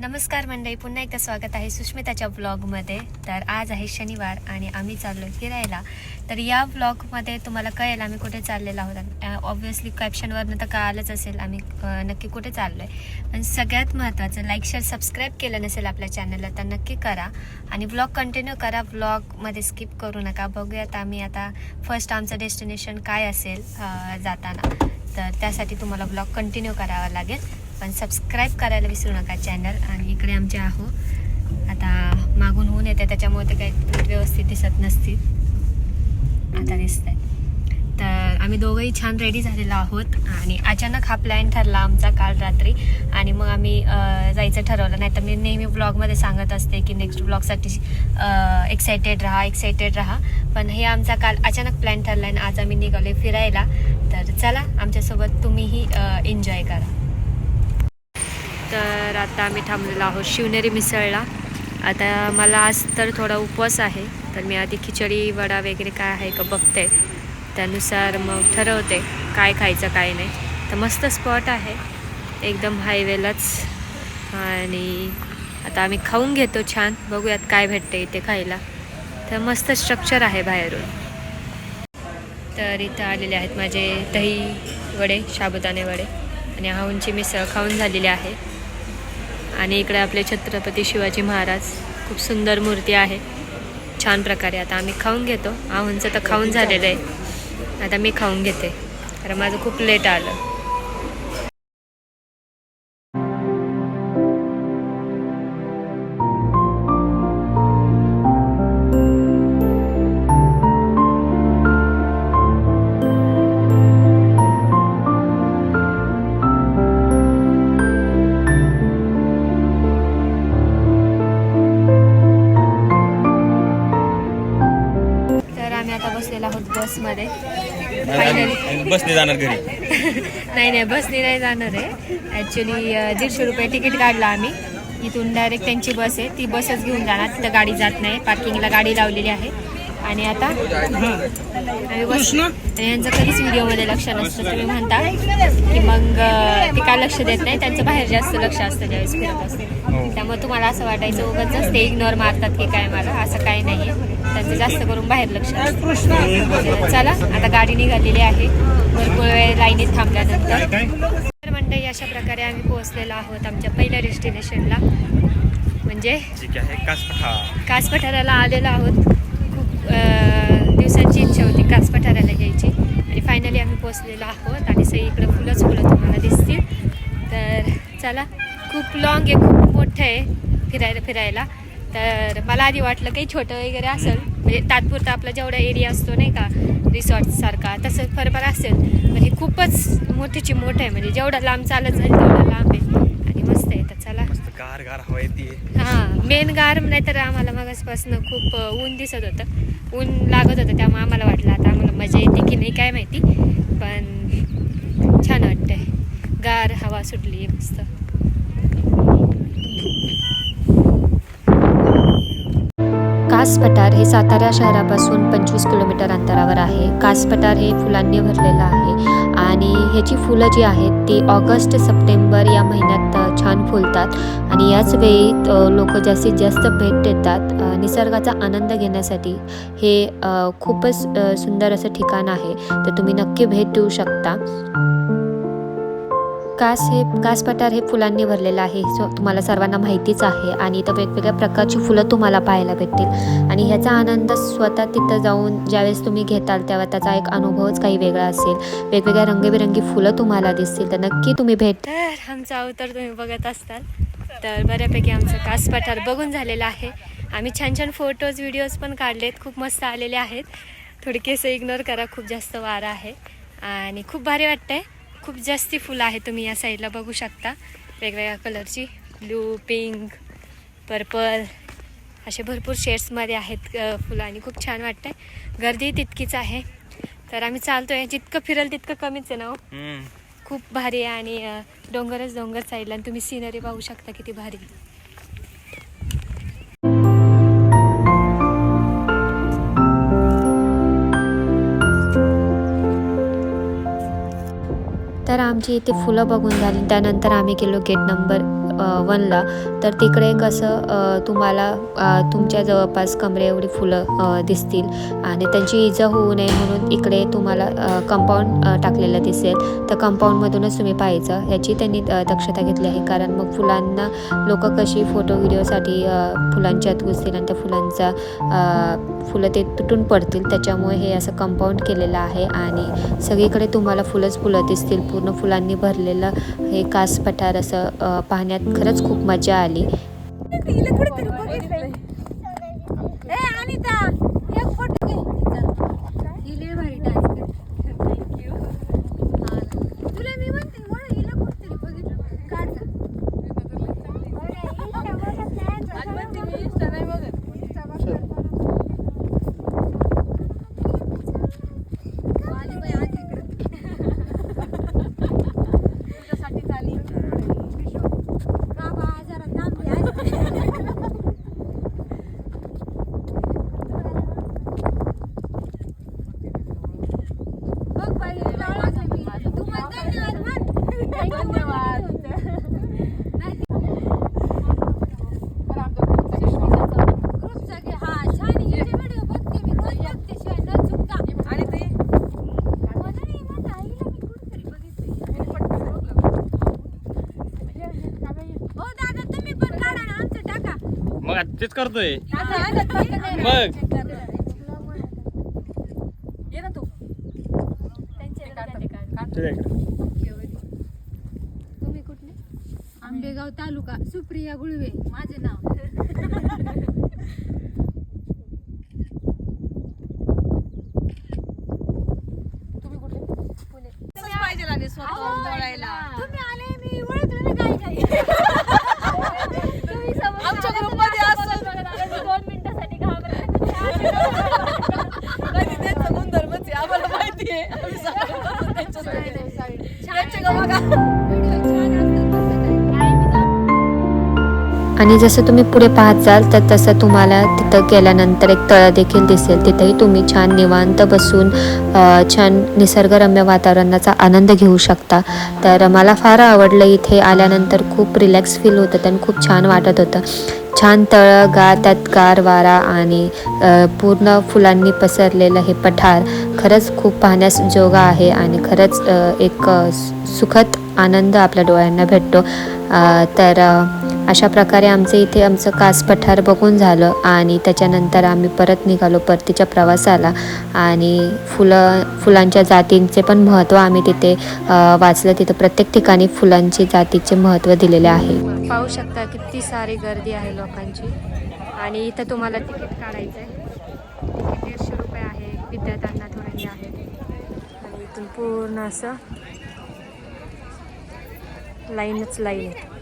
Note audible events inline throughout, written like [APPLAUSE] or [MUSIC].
नमस्कार मंडळी पुन्हा एकदा स्वागत आहे सुष्मिताच्या ब्लॉगमध्ये तर आज आहे शनिवार आणि आम्ही चाललो फिरायला. तर या ब्लॉगमध्ये तुम्हाला कळेल आम्ही कुठे चाललेलो आहोत. ऑब्व्हियसली कॅप्शनवरनं तर कळालंच असेल आम्ही नक्की कुठे चाललो आहे पण सगळ्यात महत्त्वाचं लाईक शेअर सबस्क्राईब केलं नसेल आपल्या चॅनलला तर नक्की करा. आणि ब्लॉग कंटिन्यू करा ब्लॉगमध्ये स्किप करू नका. बघूयात आम्ही आता फर्स्ट आमचं डेस्टिनेशन काय असेल जाताना. तर त्यासाठी तुम्हाला ब्लॉग कंटिन्यू करावा लागेल. पण सबस्क्राईब करायला विसरू नका चॅनल आणि इकडे आमचे आहो. आता मागून ऊन येते त्याच्यामुळे ते काही व्यवस्थित दिसत नसतील. आता दिसत आहे तर आम्ही दोघंही छान रेडी झालेलो आहोत. आणि अचानक हा प्लॅन ठरला आमचा काल रात्री. आणि मग आम्ही जायचं ठरवलं. नाही तर मी नेहमी ब्लॉगमध्ये सांगत असते की नेक्स्ट ब्लॉगसाठी एक्सायटेड राहा एक्सायटेड राहा. पण हे आमचा काल अचानक प्लॅन ठरला आणि आज आम्ही निघालो फिरायला. तर चला आमच्यासोबत तुम्हीही एन्जॉय करा. तर आता आम्ही थांबलेलो आहोत शिवनेरी मिसळला. आता मला आज तर थोडा उपवास आहे तर मी आधी खिचडी वडा वगैरे काय आहे का बघते. त्यानुसार मग ठरवते काय खायचं काय नाही. तर मस्त स्पॉट आहे एकदम हायवेलाच. आणि आता आम्ही खाऊन घेतो छान. बघूयात काय भेटते इथे खायला. तर मस्त स्ट्रक्चर आहे बाहेरून. तर इथं आलेले आहेत माझे दही वडे साबुदाणे वडे. आणि हाऊंची मिसळ खाऊन झालेली आहे. आणि इकडे आपले छत्रपती शिवाजी महाराज. खूप सुंदर मूर्ती आहे. छान प्रकारे. आता आम्ही खाऊन घेतो. आहुंचं तर खाऊन झालेलं आहे. आता मी खाऊन घेते. कारण माझं खूप लेट आलं. फायनली बसने जाणार घरी. [LAUGHS] नाही नाही बसने नाही जाणार आहे. ॲक्च्युली दीडशे रुपये तिकीट काढलं आम्ही. इथून डायरेक्ट त्यांची बस आहे. ती बसच घेऊन जाणार. तिथं गाडी जात नाही. पार्किंगला गाडी लावलेली आहे. आणि आता आम्ही बस आणि यांचं कधीच व्हिडिओमध्ये लक्ष नसतं. तुम्ही म्हणता की मग ते काय लक्ष देत नाही. त्यांचं बाहेर जास्त लक्ष असतं ज्यावेळेस फिरत असतं. त्यामुळे तुम्हाला असं वाटायचं उगाच ते इग्नोर मारतात की काय मला असं काही नाही आहे त्यांचं जास्त करून बाहेर लक्ष असतं. चला आता गाडी निघालेली आहे. भरपूर वेळ लाईनीत थांबल्यानंतर. तर मंडळी अशा प्रकारे आम्ही पोहोचलेलो आहोत आमच्या पहिल्या डेस्टिनेशनला म्हणजे कास पठा कास पठाराला आलेलो आहोत. खूप अं, दिवसांची इच्छा होती कास पठाराला यायची. आणि फायनली आम्ही पोहोचलेलो आहोत आणि सगळीकडे फुलंच फुलं तुम्हाला दिसतील. तर चला खूप लॉंग आहे खूप मोठं आहे फिरायला फिरायला. तर मला आधी वाटलं काही छोटं वगैरे असेल. म्हणजे तात्पुरता आपला जेवढा एरिया असतो नाही का रिसॉर्टसारखा तसं बरोबर असेल. हे खूपच मोठीची मोठं आहे. म्हणजे जेवढा लांब चालत जाईल तेवढा लांब आहे. आणि मस्त आहे. तर चला. मस्त गार गार हवा येते हां मेन गार नाही तर आम्हाला मगासपासून खूप ऊन दिसत होतं. ऊन लागत होतं त्यामुळे आम्हाला वाटलं आता आम्हाला मजा येते की नाही काय माहिती. पण छान वाटतंय. गार हवा सुटली आहे मस्त. कास पठार हे सातारा शहरापासून पंचवीस किलोमीटर अंतरावर आहे. कास पठार हे फुलांनी भरलेलं आहे आणि ह्याची फुलं जी आहेत ती ऑगस्ट सप्टेंबर या महिन्यात छान फुलतात आणि याच वेळी लोक जास्तीत जास्त भेट देतात. निसर्गाचा आनंद घेण्यासाठी हे खूपच सुंदर असं ठिकाण आहे. तर तुम्ही नक्की भेट देऊ शकता. कास हे कास पठार हे फुलांनी भरलेलं आहे. सो तुम्हाला सर्वांना माहितीच आहे. आणि इथं वेगवेगळ्या प्रकारची फुलं तुम्हाला पाहायला भेटतील. आणि ह्याचा आनंद स्वतः तिथं जाऊन ज्यावेळेस तुम्ही घेताल तेव्हा त्याचा एक अनुभवच काही वेगळा असेल. वेगवेगळ्या रंगीबेरंगी फुलं तुम्हाला दिसतील. तर नक्की तुम्ही भेट तर आमचा अवतार तुम्ही बघत असताल. तर बऱ्यापैकी आमचं कास पठार बघून झालेलं आहे. आम्ही छान छान फोटोज व्हिडिओज पण काढलेत. खूप मस्त आलेले आहेत. थोडकेसं केस इग्नोर करा. खूप जास्त वारा आहे. आणि खूप भारी वाटतंय. खूप जास्ती फुलं आहे तुम्ही या साईडला बघू शकता. वेगवेगळ्या कलरची. ब्लू पिंक पर्पल असे भरपूर शेड्समध्ये आहेत फुलं आणि खूप छान वाटतंय. गर्दी तितकीच आहे. तर आम्ही चालतोय. जितकं फिरल तितकं कमीच आहे ना हो. खूप भारी आहे आणि डोंगरच डोंगर साईडला आणि तुम्ही सिनरी पाहू शकता किती भारी. तर आमची इथे फुलं बघून झाली. त्यानंतर आम्ही गेलो गेट नंबर वनला तर तिकडे कसं तुम्हाला तुमच्या जवळपास कमरे एवढी फुलं दिसतील. आणि त्यांची इजा होऊ नये म्हणून इकडे तुम्हाला कंपाऊंड टाकलेलं दिसेल. तर कंपाऊंडमधूनच तुम्ही पाहायचं. ह्याची त्यांनी दक्षता घेतली आहे. कारण मग फुलांना लोक कशी फोटो व्हिडिओसाठी फुलांच्यात फुलांच्या आत घुसतील आणि त्या फुलांचा फुलं ते तुटून पडतील त्याच्यामुळे हे असं कंपाऊंड केलेलं आहे आणि सगळीकडे तुम्हाला फुलंच फुलं दिसतील. पूर्ण फुलांनी भरलेलं हे कास पठार असं पाहण्यात खरंच खूप मजा आली हिला कुठेतरी बघितलंय. ए, अनिता, एक फोटो घे तिचा. ही लय भारी dance करते. हा ना. तुला मी म्हणते म्हणून हिला कुठेतरी बघितलं. काढ गं. आणि म्हणते मी Insta नाही बघत. आली बाई आज इकडं. तुझ्यासाठीच आली. बाबा जरा थांब रे, आज. बघ बाई, तुला ओळखलं मी. तू मला धन्यवाद म्हण. धन्यवाद. नाही, ग्रुपचा घे. हा, छान आहे. हिचे व्हिडिओ बघते मी. रोज बघते शिवाय न चुकता. मला नाही, माझ्या आईला मी कुठेतरी बघितलंय. हो दादा तुम्ही पण काढा ना आमचं टाका मग आता तेच करतोय आता आलं टाका नाही ना. मग. ये ना तू तुझ्या इकडे. तुम्ही कुठले? आंबेगाव तालुका सुप्रिया गुळवे. माझे नाव. आणि जसं तुम्ही पुढे पाहत जाल तर तसं तुम्हाला तिथं गेल्यानंतर एक तळं देखील दिसेल. तिथंही तुम्ही छान निवांत बसून छान निसर्गरम्य वातावरणाचा आनंद घेऊ शकता. तर मला फार आवडलं इथे आल्यानंतर खूप रिलॅक्स फील होतं आणि खूप छान वाटत होतं. छान तळं गा त्यात गार वारा आणि पूर्ण फुलांनी पसरलेलं हे पठार खरंच खूप पाहण्यास जोगा आहे आणि खरंच एक सुखद आनंद आपल्या डोळ्यांना भेटतो. तर अशा प्रकारे आमचं इथे आमचं कास पठार बघून झालं आणि त्याच्यानंतर आम्ही परत निघालो परतीच्या प्रवासाला. आणि फुलं फुलांच्या जातींचे पण महत्त्व आम्ही तिथे वाचलं. तिथं प्रत्येक ठिकाणी फुलांची जातीचे महत्त्व दिलेले आहे. पाहू शकता किती सारी गर्दी आहे लोकांची. आणि इथं तुम्हाला तिकीट काढायचं आहे. तिकीट दीडशे रुपये आहे. विद्यार्थ्यांना थोडे आहे. आणि इथून पूर्ण असं लाईनच लाईन आहे.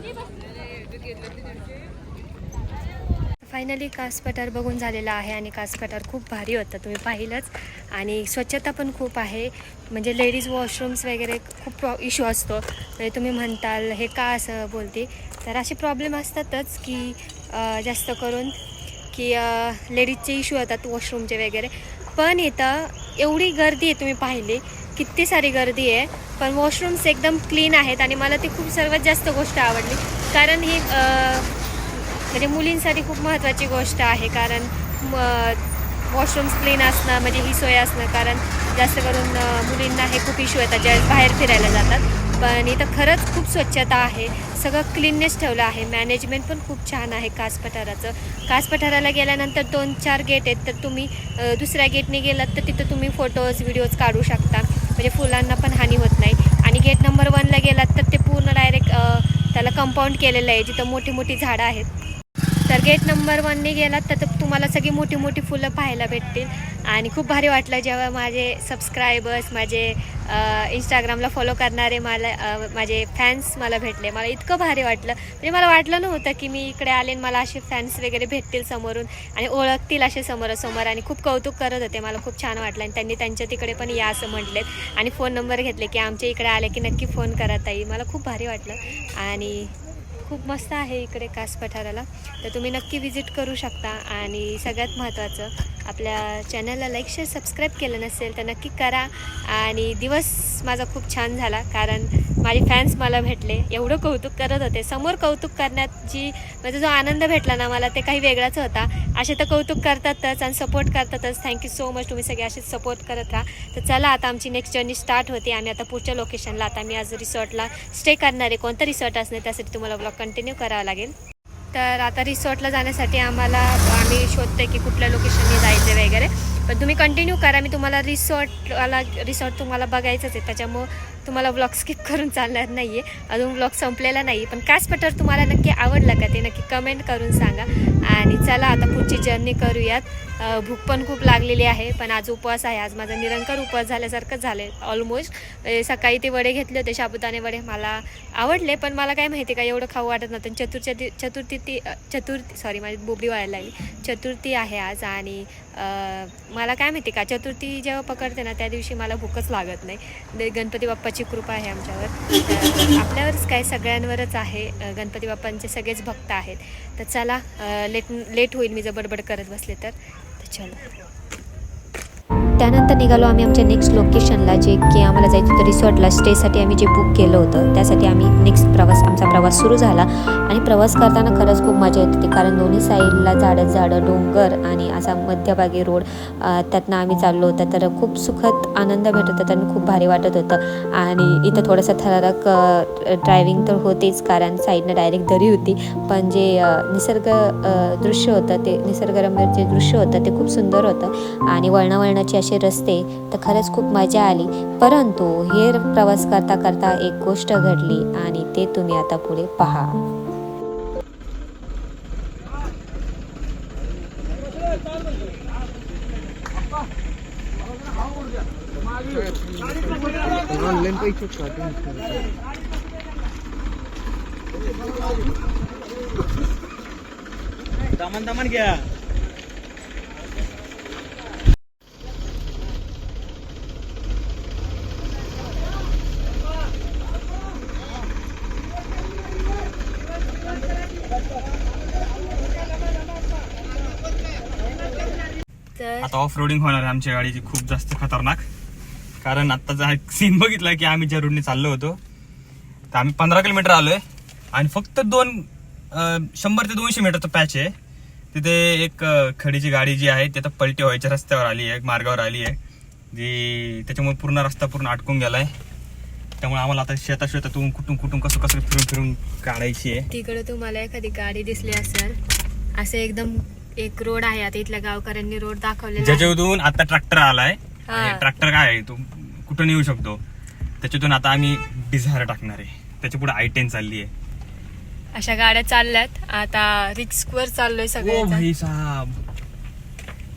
फायनली कास पठार बघून झालेला आहे आणि कास पठार खूप भारी होतं. तुम्ही पाहिलंच. आणि स्वच्छता पण खूप आहे. म्हणजे लेडीज वॉशरूम्स वगैरे खूप प्रॉ इश्यू असतो. म्हणजे तुम्ही म्हणताल हे का असं बोलते? तर असे प्रॉब्लेम असतातच की जास्त करून की लेडीजचे इश्यू होतात वॉशरूमचे वगैरे. पण इथं एवढी गर्दी आहे तुम्ही पाहिली. किती सारी गर्दी आहे. पण वॉशरूम्स एकदम क्लीन आहेत आणि मला ती खूप सर्वात जास्त गोष्ट आवडली. कारण ही म्हणजे मुलींसाठी खूप महत्त्वाची गोष्ट आहे. कारण वॉशरूम्स क्लीन असणं म्हणजे ही सोय असणं कारण जास्त करून मुलींना हे खूप इश्यू येतात ज्या बाहेर फिरायला जातात. पण इथं खरंच खूप स्वच्छता आहे. सगळं क्लीननेस ठेवलं आहे. मॅनेजमेंट पण खूप छान आहे कास पठाराचं कास पठाराला गेल्यानंतर दोन चार गेट आहेत. तर तुम्ही दुसऱ्या गेटने गेलात तर तिथं तुम्ही फोटोज व्हिडिओज काढू शकता. म्हणजे फुलांना पण हानी होत नाही. आणि गेट नंबर वनला गेलात तर ते पूर्ण डायरेक्ट त्याला कंपाऊंड केलेलं आहे जिथं मोठी मोठी झाडं आहेत. तर गेट नंबर वनने गेलात तर तुम्हाला सगळी मोठी मोठी फुलं पाहायला भेटतील. आणि खूप भारी वाटलं जेव्हा माझे सबस्क्रायबर्स माझे इंस्टाग्रामला फॉलो करणारे मला माझे फॅन्स मला भेटले. मला इतकं भारी वाटलं. म्हणजे मला वाटलं नव्हतं की मी इकडे आले आणि मला असे फॅन्स वगैरे भेटतील समोरून आणि ओळखतील असे समोरासमोर आणि खूप कौतुक करत होते. मला खूप छान वाटलं आणि त्यांनी त्यांच्या तिकडे पण या असं म्हटलेत. आणि फोन नंबर घेतले की आमच्या इकडे आले की नक्की फोन करा ताई. मला खूप भारी वाटलं. आणि खूप मस्त आहे इकडे कास पठाराला तर तुम्ही नक्की व्हिजिट करू शकता आणि सगळ्यात महत्त्वाचं आपल्या चॅनलला लाईक शेअर सबस्क्राईब केलं नसेल तर नक्की करा. आणि दिवस माझा खूप छान झाला कारण माझे फॅन्स मला भेटले. एवढं कौतुक करत होते. समोर कौतुक करण्यात जी माझा जो आनंद भेटला ना मला ते काही वेगळाच होता. असे तर कौतुक करतातच आणि सपोर्ट करतातच. थँक्यू सो मच तुम्ही सगळे असेच सपोर्ट करत राहा. तर चला आता आमची नेक्स्ट जर्नी स्टार्ट होते. आम्ही आता पुढच्या लोकेशनला आता मी आज रिसॉर्टला स्टे करणार आहे. कोणतं रिसॉर्ट असणार त्यासाठी तुम्हाला ब्लॉग कंटिन्यू करावा लागेल. तर आता रिसॉर्टला जाण्यासाठी आम्हाला आम्ही शोधतोय की कुठल्या लोकेशनने जायचं वगैरे. पण तुम्ही कंटिन्यू करा मी तुम्हाला रिसॉर्टवाला रिसॉर्ट तुम्हाला बघायचंच आहे. त्याच्यामुळं तुम्हाला ब्लॉग स्किप करून चालणार नाही आहे अजून ब्लॉग संपलेला नाही पण कास पटर तुम्हाला नक्की आवडला का ते नक्की कमेंट करून सांगा. आणि चला आता पुढची जर्नी करूयात. भूक पण खूप लागलेली आहे पण आज उपवास आहे. आज माझा निरंकार उपवास झाल्यासारखंच झालं आहे ऑलमोस्ट सकाळी ते वडे घेतले होते साबुदाणे वडे. मला आवडले पण मला काय माहिती का एवढं खाऊ वाटत नव्हतं. आणि चतुर्थी दि- चतुर्थी ती चतुर्थी सॉरी माझी बोबडी व्हायला लागली. चतुर्थी आहे आज आणि मला काय माहिती का चतुर्थी जेव्हा पकडते ना त्या दिवशी मला भूकच लागत नाही. गणपती बाप्पा बाप्पाची कृपा आहे आमच्यावर. तर आपल्यावरच काय सगळ्यांवरच आहे. गणपती बाप्पांचे सगळेच भक्त आहेत. तर चला लेट लेट होईल मी जर बडबड करत बसले तर. तर चलो. त्यानंतर निघालो आम्ही आमच्या नेक्स्ट लोकेशनला जे की आम्हाला जायचं होतं रिसॉर्टला स्टेसाठी आम्ही जे बुक केलं होतं त्यासाठी आम्ही नेक्स्ट प्रवास आमचा प्रवास सुरू झाला. आणि प्रवास करताना खरंच खूप मजा येत होती कारण दोन्ही साईडला झाडं झाडं डोंगर आणि असा मध्यभागी रोड त्यातनं आम्ही चाललो होतं. तर खूप सुखद आनंद भेटत होता आणि खूप भारी वाटत होतं. आणि इथं थोडंसं थरारक ड्रायव्हिंग तर होतेच कारण साईडनं डायरेक्ट दरी होती. पण जे निसर्ग दृश्य होतं ते निसर्गरम्य जे दृश्य होतं ते खूप सुंदर होतं. आणि वळणावळणाची अशी असे रस्ते तर खरंच खूप मजा आली. परंतु हे प्रवास करता करता एक गोष्ट घडली आणि ते तुम्ही आता पुढे पहा. ऑनलाईन पैसे दमन दमन घ्या. तर आता ऑफ रोडिंग होणार आहे आमच्या गाडीची. खूप जास्त खतरनाक. कारण आत्ताचा हा सीन बघितला की आम्ही ज्या रोडने चाललो होतो. तर आम्ही पंधरा किलोमीटर आलोय. आणि फक्त दोन शंभर ते दोनशे मीटरचा पॅच आहे. तिथे एक खडीची गाडी जी आहे ती आता पलटी व्हायच्या रस्त्यावर आली आहे मार्गावर आली आहे. जी त्याच्यामुळे पूर्ण रस्ता पूर्ण अटकून गेलाय. त्यामुळे आम्हाला आता शेता शेतातून कुठून कुठून कसं कसं फिरून फिरून काढायची आहे. तिकडे तुम्हाला एखादी गाडी दिसली असेल असं एकदम एक रोड आहे आता इथल्या गावकऱ्यांनी रोड दाखवलेला आहे. ज्याच्यातून आता ट्रॅक्टर आलाय. हा. ट्रॅक्टर काय आहे तो कुठून येऊ शकतो? त्याच्यातून आता आम्ही डिझायर टाकणार आहे. त्याच्या पुढे आय टेन चालली आहे. अशा गाड्या चालल्यात. आता रिक्स वर चाललोय ओ सगळ्या भाई साहब.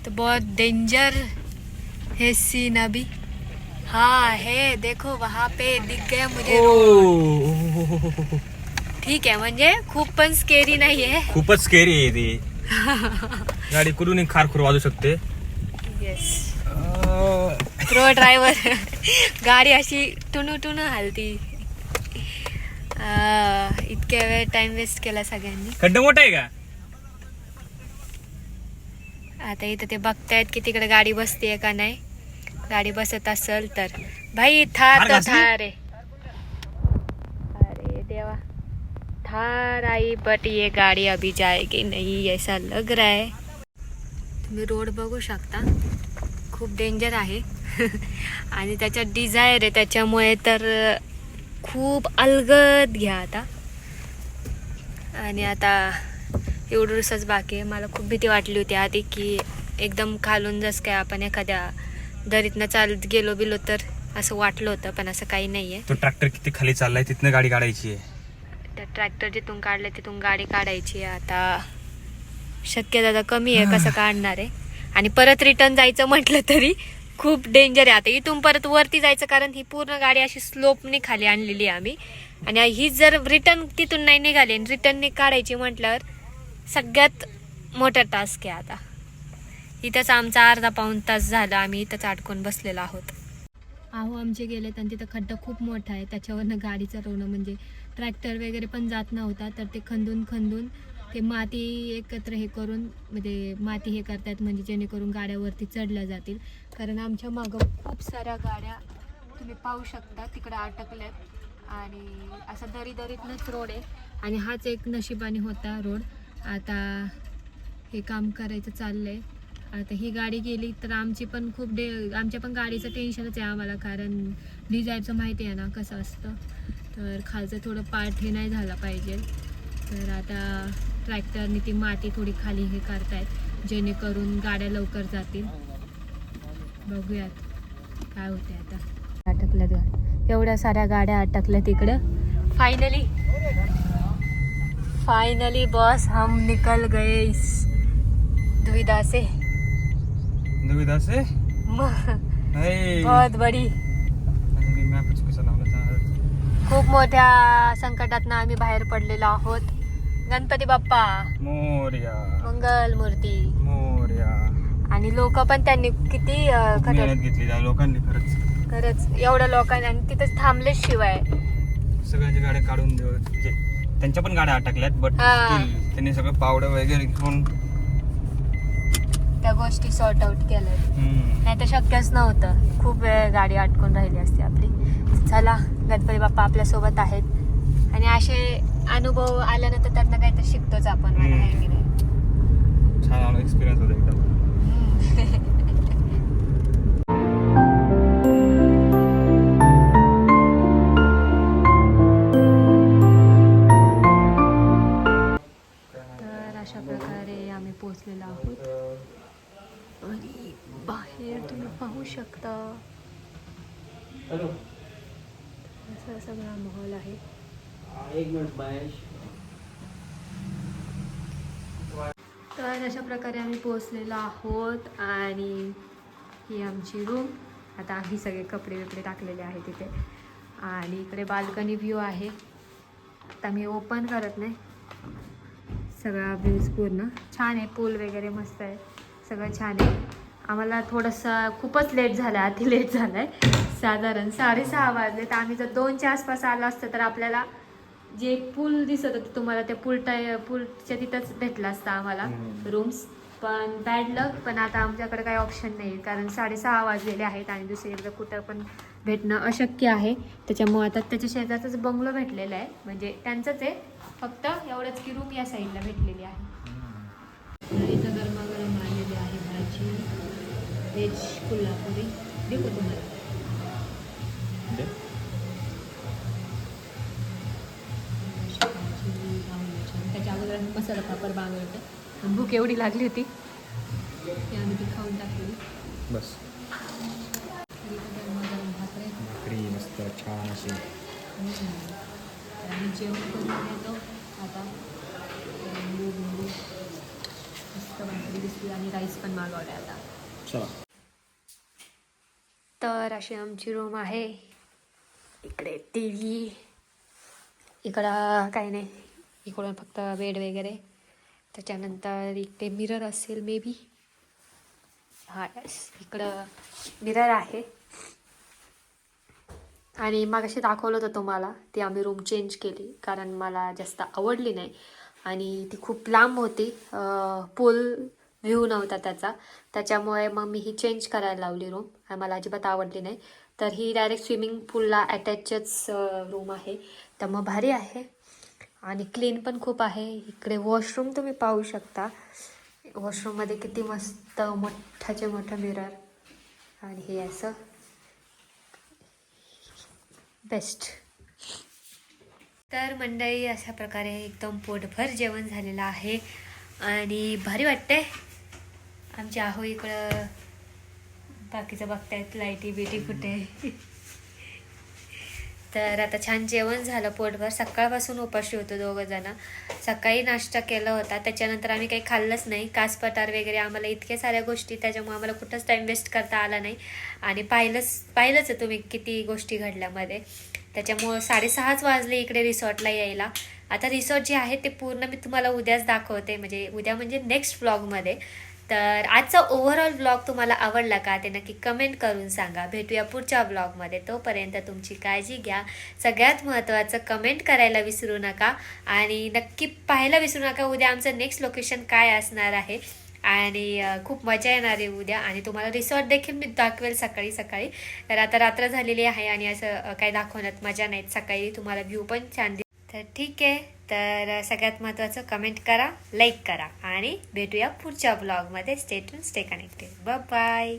तो बहुत डेंजर है सीन अभी. हाँ है देखो वहाँ पे दिख गया मुझे ओ. ठीक आहे म्हणजे खूप पण स्केरी नाहीये. खूपच स्केरी आहे ती. [LAUGHS] गाडी कुठून खारखुर वाजू शकते? येस प्रो ड्रायव्हर गाडी अशी टुनू टुनू हलती. इतक्या वेळ टाइम वेस्ट केला सगळ्यांनी. खड्डा मोठा आहे का? आता इथं ते बघतायत की तिकडे गाडी बसतेय का नाही. गाडी बसत असेल तर. भाई थार? थार आहे. बाहर आई बट ये गाडी अभी जाएगी नहीं ऐसा लग रहा है। तुम्ही रोड बघू शकता खूप डेंजर आहे. [LAUGHS] आणि त्याच्यात डिझायर आहे त्याच्यामुळे तर खूप अलगद घ्या आता. आणि आता एवढं एवढंसच बाकी आहे. मला खूप भीती वाटली होती आधी की एकदम खालून जस काय आपण एखाद्या दरीतनं चालत गेलो बिलो तर असं वाटलं होतं पण असं काही नाही आहे तो ट्रॅक्टर किती खाली चाललाय तिथनं गाडी काढायची आहे. ट्रॅक्टर जिथून काढलं तिथून गाडी काढायची आहे आता. शक्यता आता कमी आहे कसं काढणार आहे? आणि परत रिटर्न जायचं म्हटलं तरी खूप डेंजर आहे. आता इथून परत वरती जायचं कारण ही पूर्ण गाडी अशी स्लोपने खाली आणलेली आहे आम्ही. आणि ही जर रिटर्न तिथून नाही निघाली आणि रिटर्नने काढायची म्हटल्यावर सगळ्यात मोठा टास्क आहे आता. इथंच आमचा अर्धा पाऊण तास झाला आम्ही इथंच अडकून बसलेलो आहोत. अहो आमचे गेलेत आणि तिथं खड्डा खूप मोठा आहे. त्याच्यावरनं गाडी चालवणं म्हणजे ट्रॅक्टर वगैरे पण जात नव्हता तर ते खंदून खंदून ते माती एकत्र हे करून म्हणजे माती हे करतात म्हणजे जेणेकरून गाड्यावरती चढल्या जातील. कारण आमच्या मागं खूप साऱ्या गाड्या तुम्ही पाहू शकता तिकडे अटकल्यात. आणि असा दरी दरीतनंच रोड आहे. आणि हाच एक नशिबाने होता रोड. आता हे काम करायचं चाललं आहे आता ही गाडी गेली तर आमची पण खूप डे आमच्या पण गाडीचं टेन्शनच आहे आम्हाला कारण डिझायरचं माहिती आहे ना कसं असतं. तर खालचं थोडं पार्ट हे नाही झाला पाहिजे. तर आता ट्रॅक्टरने ती माती थोडी खाली हे करतायत जेणेकरून गाड्या लवकर जातील. बघूयात काय होते आता. अटकल्यात गा- एवढ्या साऱ्या गाड्या अटकल्या तिकडं. फायनली फाइनली बॉस हम निकल गए इस दुविधा से. दुविधा से? [LAUGHS] बहुत बड़ी आणि मी मॅप चुकीचा लावला था. खूप मोठ्या संकटात आम्ही बाहेर पडलेलो आहोत. गणपती बाप्पा. मोरया. मंगल मूर्ती. मोरया. आणि लोक पण त्यांनी किती अं, खूप खतर मेहनत घेतली त्या लोकांनी खरंच. खरंच एवढ्या लोकांनी आणि तिथंच थांबलेच शिवाय. सगळ्यांच्या गाड्या काढून देऊ. त्यांच्या पण गाड्या अटकल्यात बट हा. त्यांनी सगळं पावडं वगैरे घेऊन त्या गोष्टी सॉर्ट आउट केल्या. नाही तर शक्यच नव्हतं. खूप वेळ गाडी अटकून राहिली असती आपली. चला गणपती बाप्पा आपल्यासोबत आहेत. आणि असे अनुभव आल्यानंतर त्यातनं काहीतरी शिकतोच आपण मला नाही? छान एक्सपिरियन्स होता एकदम. [LAUGHS] तर अशा प्रकारे आम्ही पोचलेलो आहोत आणि ही आमची रूम आता आम्ही सगळे कपडे विपडे टाकलेले आहेत तिथे आणि इकडे बाल्कनी व्ह्यू आहे. आता मी ओपन करत नाही. सगळा व्ह्यूज पूर्ण. छान आहे पूल वगैरे मस्त आहे. सगळं छान आहे. आम्हाला थोडंसं खूपच लेट झालं आहे अति लेट झालं आहे साधारण साडेसहा वाजले तर आम्ही जर दोनच्या आसपास आलो असतं तर आपल्याला जे पूल दिसत होतं तुम्हाला त्या पूल टाय पूलच्या तिथंच भेटलं असतं आम्हाला. रूम्स पण बॅड लक पण आता आमच्याकडे काही ऑप्शन नाही कारण साडेसहा वाजलेले आहेत आणि दुसरीकडे कुठं पण भेटणं अशक्य आहे. त्याच्यामुळे आता त्याच्या शेजारचाच बंगलो भेटलेला आहे. म्हणजे त्यांचंच आहे. फक्त एवढंच की रूम या साईडला भेटलेली आहे. तर इथं गरमागरम आलेली आहे भाजी व्हेज कोल्हापुरी. देऊ तुम्हाला? आम्ही मसाला पापड बांगवलं होतं भूक एवढी लागली होती. की आम्ही ती खाऊन टाकली बस. भाकरी मस्त छान अशी. आम्ही जेवण करून येतो आता लिंबू मस्त भाकरी दिसली आणि राईस पण मागवले आता. चला. तर अशी आमची रूम आहे. इकडे टी व्ही इकडं काही नाही. इकडून फक्त बेड वगैरे. त्याच्यानंतर इकडे मिरर असेल मे बी हा यस इकडं मिरर आहे. आणि मग अशी दाखवलं होतं तुम्हाला ती आम्ही रूम चेंज केली कारण मला जास्त आवडली नाही. आणि ती खूप लांब होती पूल व्ह्यू नव्हता त्याचा. त्याच्यामुळे मग मी ही चेंज करायला लावली रूम आणि मला अजिबात आवडली नाही. तर ही डायरेक्ट स्विमिंग पूलला अटॅचच रूम आहे. तर मग भारी आहे. आणि क्लीन पण खूप आहे. इकडे वॉशरूम तुम्ही पाहू शकता. वॉशरूममध्ये किती मस्त मोठाचे मोठं मिरर आणि हे असं. बेस्ट तर मंडळी अशा प्रकारे एकदम पोटभर जेवण झालेलं आहे. आणि भारी वाटतंय. आमची आहो इकडं बाकीचं बघतायत लाईटी बिटी कुठे? तर आता छान जेवण झालं पोटभर. सकाळपासून उपाशी होतो दोघं जण सकाळी नाश्ता केला होता. त्याच्यानंतर आम्ही काही खाल्लंच नाही. कास पठार वगैरे आम्हाला इतक्या साऱ्या गोष्टी त्याच्यामुळे आम्हाला कुठंच टाईम वेस्ट करता आला नाही. आणि पाहिलंच पाहिलंच आहे तुम्ही किती गोष्टी घडल्यामध्ये. त्याच्यामुळं साडेसहाच वाजले इकडे रिसॉर्टला यायला. आता रिसॉर्ट जे आहे ते पूर्ण मी तुम्हाला उद्याच दाखवते. म्हणजे उद्या म्हणजे नेक्स्ट व्लॉगमध्ये तर आजचा ओव्हरऑल ब्लॉग तुम्हाला आवडला का ते नक्की कमेंट करून सांगा. भेटूया पुढच्या ब्लॉगमध्ये तोपर्यंत तुमची काळजी घ्या. सगळ्यात महत्त्वाचं कमेंट करायला विसरू नका आणि नक्की पाहायला विसरू नका. उद्या आमचं नेक्स्ट लोकेशन काय असणार आहे? आणि खूप मजा येणार आहे उद्या आणि तुम्हाला रिसॉर्ट देखील मी दाखवेल सकाळी सकाळी. तर आता रात्र झालेली आहे आणि असं काही दाखवण्यात मजा नाही. सकाळी तुम्हाला व्ह्यू पण छान तर ठीक आहे. तर सगळ्यात महत्त्वाचं कमेंट करा लाईक करा आणि भेटूया पुढच्या ब्लॉगमध्ये stay to stay connected bye